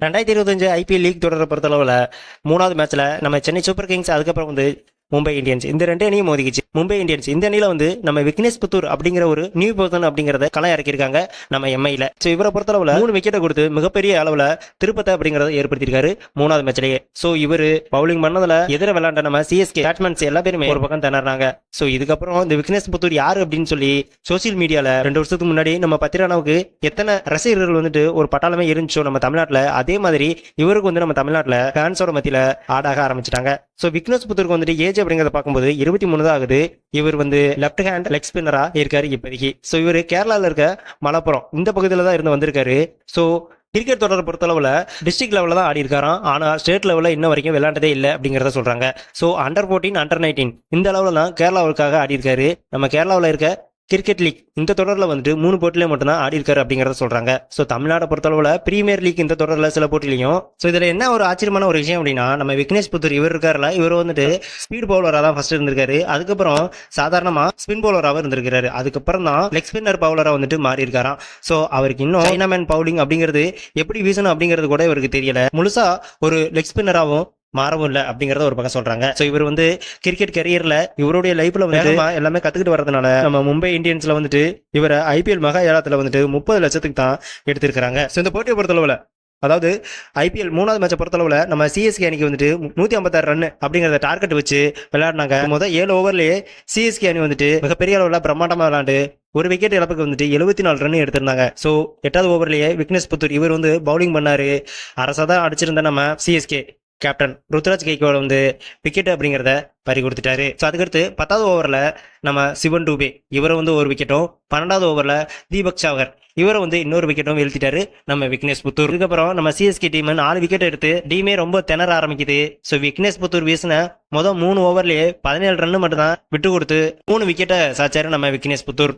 ரெண்டாயிரத்தி இருபத்தஞ்சு IPL league தொடரை பொறுத்தளவில் மூணாவது மேட்ச்சில் நம்ம சென்னை சூப்பர் கிங்ஸ் அதுக்கப்புறம் வந்து மும்பை இந்தியன்ஸ். இந்த ரெண்டு அணியும் மோதிக்கிச்சு மும்பை இந்தியன்ஸ். இந்த அணியில வந்து நம்ம விக்னேஷ் புத்தூர் அப்படிங்கிற ஒரு நியூ பர்சன் அப்படிங்கறத களம் இறக்கியிருக்காங்க நம்ம எம்ஐல ஸோ இவரை பொறுத்தளவில் மூணு விக்கெட்டை கொடுத்து மிகப்பெரிய அளவில் திருப்பத்தை அப்படிங்கறத ஏற்படுத்தியிருக்காரு மூணாவது மேட்ச்லயே ஸோ இவர் பவுலிங் பண்ணதுல எதிர விளாண்ட நம்ம சிஎஸ்கே பேட்ஸ்மேன்ஸ் எல்லா பேருமே ஒரு பக்கம் திணறாங்க ஸோ இதுக்கப்புறம் இந்த விக்னேஷ் புத்தூர் யாரு அப்படின்னு சொல்லி சோசியல் மீடியால ரெண்டு வருஷத்துக்கு முன்னாடி நம்ம பத்திரானாவுக்கு எத்தனை ரசிகர்கள் வந்துட்டு ஒரு பட்டாளமே இருந்துச்சோ நம்ம தமிழ்நாட்டில் அதே மாதிரி இவருக்கு வந்து நம்ம தமிழ்நாட்டில் ஃபேன்ஸோட மத்தியில ஆடாக ஆரம்பிச்சிட்டாங்க. ஸோ விக்னேஷ் புத்தூருக்கு வந்துட்டு ஏஜ் அப்படிங்கிறத பார்க்கும்போது இருபத்தி மூணு தான் ஆகுது. இவர் வந்து லெஃப்ட் ஹேண்ட் லெக் ஸ்பின்னரா இருக்காரு இப்போதைக்கு. ஸோ இவர் கேரளாவில் இருக்க மலப்புரம் இந்த பகுதியில் தான் இருந்து வந்திருக்காரு. ஸோ கிரிக்கெட் தொடரை பொறுத்தளவில் டிஸ்ட்ரிக்ட் லெவலில் தான் ஆடி இருக்காராம். ஆனால் ஸ்டேட் லெவலில் இன்ன வரைக்கும் விளையாண்டதே இல்லை அப்படிங்கிறத சொல்கிறாங்க so under fourteen under nineteen இந்த அளவில் தான் கேரளாவுக்காக ஆடி இருக்காரு. நம்ம கேரளாவில் இருக்க கிரிக்கெட் லீக். இந்த தொடரில் வந்துட்டு மூணு போட்டிலே மட்டும்தான் ஆடி இருக்காரு அப்படிங்கிறத சொல்கிறாங்க ஸோ தமிழ்நாடை பொறுத்தளவில் பிரீமியர் லீக் இந்த தொடரில் சில போட்டிலையும் ஸோ இதில் என்ன ஒரு ஆச்சரியமான ஒரு விஷயம் அப்படின்னா நம்ம விக்னேஷ் புத்தூர் இவர் இருக்காருல இவர் வந்துட்டு ஸ்பீட் பவுலராக தான் ஃபர்ஸ்ட் இருந்திருக்காரு. அதுக்கப்புறம் சாதாரணமாக ஸ்பின் பவுலராகவும் இருந்திருக்காரு அதுக்கப்புறம் தான் லெக் ஸ்பின்னர் பவுலராக வந்துட்டு மாறி இருக்காராம் ஸோ அவருக்கு இன்னும் சைனாமேன் பவுலிங் அப்படிங்கிறது எப்படி வீசணும் அப்படிங்கிறது கூட இவருக்கு தெரியல. முழுசாக ஒரு லெக் ஸ்பின்னராகவும் மாறவும் இல்லை அப்படிங்கறத ஒரு பக்கம் சொல்றாங்க. ஸோ இவர் வந்து கிரிக்கெட் கரியர்ல இவருடைய லைஃப்ல வந்து எல்லாமே கத்துக்கிட்டு வரதுனால நம்ம மும்பை இந்தியன்ஸ்ல வந்துட்டு இவரை ஐபிஎல் மகா ஏலத்துல வந்துட்டு முப்பது லட்சத்துக்கு தான் எடுத்திருக்காங்க ஸோ இந்த போட்டியை பொறுத்தளவுல அதாவது ஐபிஎல் மூணாவது மேட்சை பொறுத்தளவுல நம்ம சிஎஸ்கே அணிக்கு வந்துட்டு நூத்தி ஐம்பத்தாறு ரன் அப்படிங்கறத டார்கெட் வச்சு விளையாடினாங்க. முதல் ஏழு ஓவர்லயே சிஎஸ்கே அணி வந்துட்டு மிகப்பெரிய அளவுல பிரம்மாண்டமா விளையாண்டு ஒரு விக்கெட் இழப்புக்கு வந்துட்டு எழுபத்தி நாலு ரன் எடுத்திருந்தாங்க. ஸோ எட்டாவது ஓவர்லயே விக்னேஷ் புத்தூர் இவர் வந்து பவுலிங் பண்ணாரு. அரசா தான் அடிச்சிருந்த நம்ம சிஎஸ்கே கேப்டன் ருத்ராஜ் கைக்கோட வந்து விக்கெட் அப்படிங்கிறத பறி கொடுத்துட்டாரு. ஸோ அதுக்கடுத்து பத்தாவது ஓவரில் நம்ம சிவன் டூபே இவரை வந்து ஒரு விக்கெட்டும் பன்னெண்டாவது ஓவரில் தீபக் சாகர் இவரை வந்து இன்னொரு விக்கெட்டும் வீழ்த்திட்டாரு நம்ம விக்னேஷ் புத்தூர். இதுக்கப்புறம் நம்ம சிஎஸ்கே டீம் நாலு விக்கெட் எடுத்து டீமே ரொம்ப திணற ஆரம்பிக்குது. ஸோ விக்னேஷ் புத்தூர் வீசின மொதல் மூணு ஓவர்லேயே பதினேழு ரன் மட்டும் தான் விட்டு கொடுத்து மூணு விக்கெட்டை சாச்சாரு நம்ம விக்னேஷ் புத்தூர்.